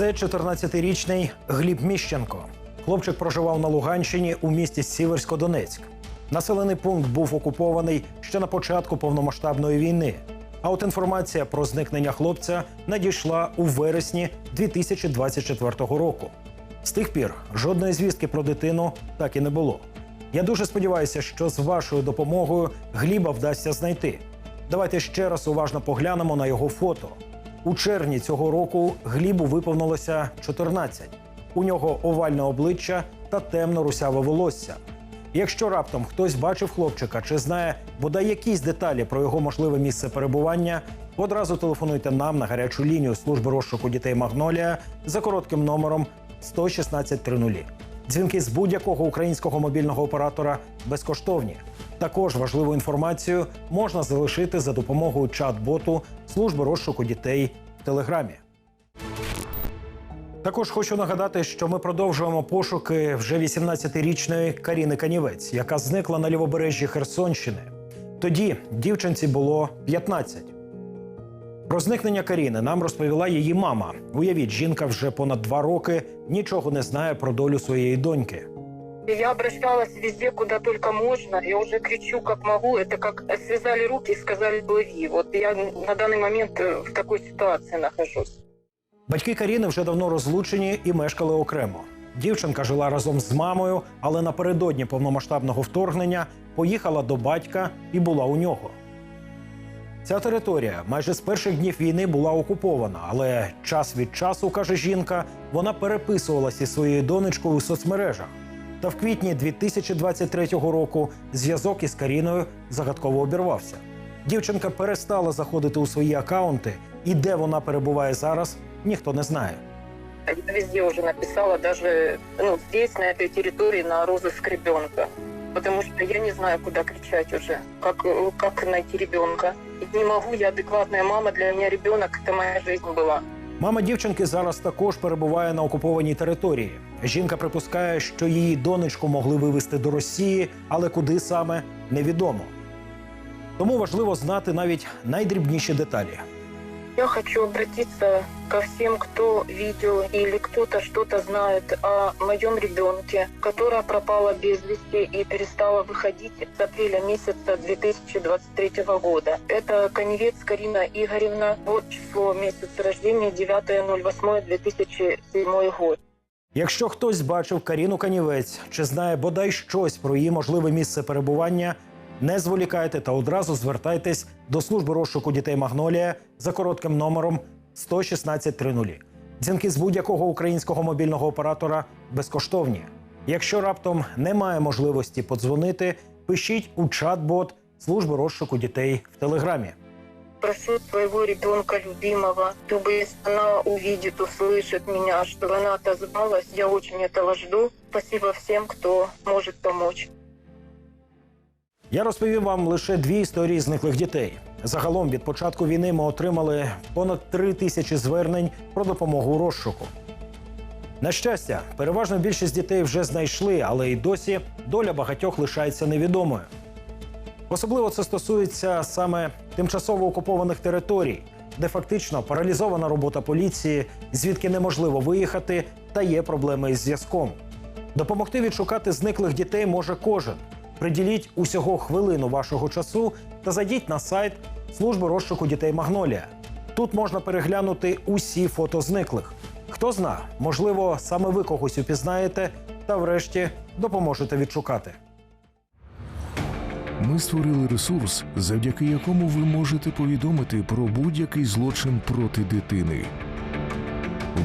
Це 14-річний Гліб Міщенко. Хлопчик проживав на Луганщині у місті Сіверсько-Донецьк. Населений пункт був окупований ще на початку повномасштабної війни. А от інформація про зникнення хлопця надійшла у вересні 2024 року. З тих пір жодної звістки про дитину так і не було. Я дуже сподіваюся, що з вашою допомогою Гліба вдасться знайти. Давайте ще раз уважно поглянемо на його фото. У червні цього року Глібу виповнилося 14. У нього овальне обличчя та темно русяве волосся. Якщо раптом хтось бачив хлопчика чи знає бодай якісь деталі про його можливе місце перебування, одразу телефонуйте нам на гарячу лінію служби розшуку дітей Магнолія за коротким номером 11630. Дзвінки з будь-якого українського мобільного оператора безкоштовні. Також важливу інформацію можна залишити за допомогою чат-боту служби розшуку дітей в Телеграмі. Також хочу нагадати, що ми продовжуємо пошуки вже 18-річної Каріни Канівець, яка зникла на лівобережжі Херсонщини. Тоді дівчинці було 15. Про зникнення Каріни нам розповіла її мама. Уявіть, жінка вже понад два роки нічого не знає про долю своєї доньки Я обращалась везде, куда только можно. Я уже кричу, как могу. Это как связали руки и сказали плыви. Вот я на данный момент э, в такой ситуации нахожусь. Батьки Каріни вже давно розлучені і мешкали окремо. Дівчинка жила разом з мамою, але напередодні повномасштабного вторгнення поїхала до батька і була у нього. Ця територія майже з перших днів війни була окупована, але час від часу, каже жінка, вона переписувалася зі своєю донечкою у соцмережах. Та в квітні 2023 року зв'язок із Каріною загадково обірвався. Дівчинка перестала заходити у свої акаунти, і де вона перебуває зараз, ніхто не знає. Я везде уже написала, даже ну, здесь, на этой территории, на розыск ребенка. Потому что я не знаю, куда кричать уже, как, э, как найти ребенка. И не могу, я адекватная мама, для меня ребенок это моя жизнь была. Мама дівчинки зараз також перебуває на окупованій території. Жінка припускає, що її донечку могли вивезти до Росії, але куди саме невідомо. Тому важливо знати навіть найдрібніші деталі. Я хочу обратиться ко всем, кто видел или кто-то что-то знает о моем ребенке, которая пропала без вести и перестала выходить с апреля месяца 2023 года. Это Коневец Карина Игоревна, вот число, месяц рождения 9.08.2007 год. Якщо хтось бачив Каріну Канівець чи знає бодай щось про її можливе місце перебування, не зволікайте та одразу звертайтесь до служби розшуку дітей Магнолія за коротким номером 11630. Дзвінки з будь-якого українського мобільного оператора безкоштовні. Якщо раптом немає можливості подзвонити, пишіть у чат-бот служби розшуку дітей в Телеграмі. Прошу своего ребенка любимого, чтобы если она увидит, услышит меня, чтобы она отозвалась. Я очень этого жду. Спасибо всем, кто может помочь. Я розповів вам лише дві історії зниклих дітей. Загалом від початку війни ми отримали понад три тисячі звернень про допомогу у розшуку. На щастя, переважно більшість дітей вже знайшли, але й досі доля багатьох лишається невідомою. Особливо це стосується саме тимчасово окупованих територій, де фактично паралізована робота поліції, звідки неможливо виїхати, та є проблеми із зв'язком. Допомогти відшукати зниклих дітей може кожен. Приділіть усього хвилину вашого часу та зайдіть на сайт служби розшуку дітей Магнолія. Тут можна переглянути усі фото зниклих. Хто зна, можливо, саме ви когось упізнаєте та, врешті, допоможете відшукати. Ми створили ресурс, завдяки якому ви можете повідомити про будь-який злочин проти дитини.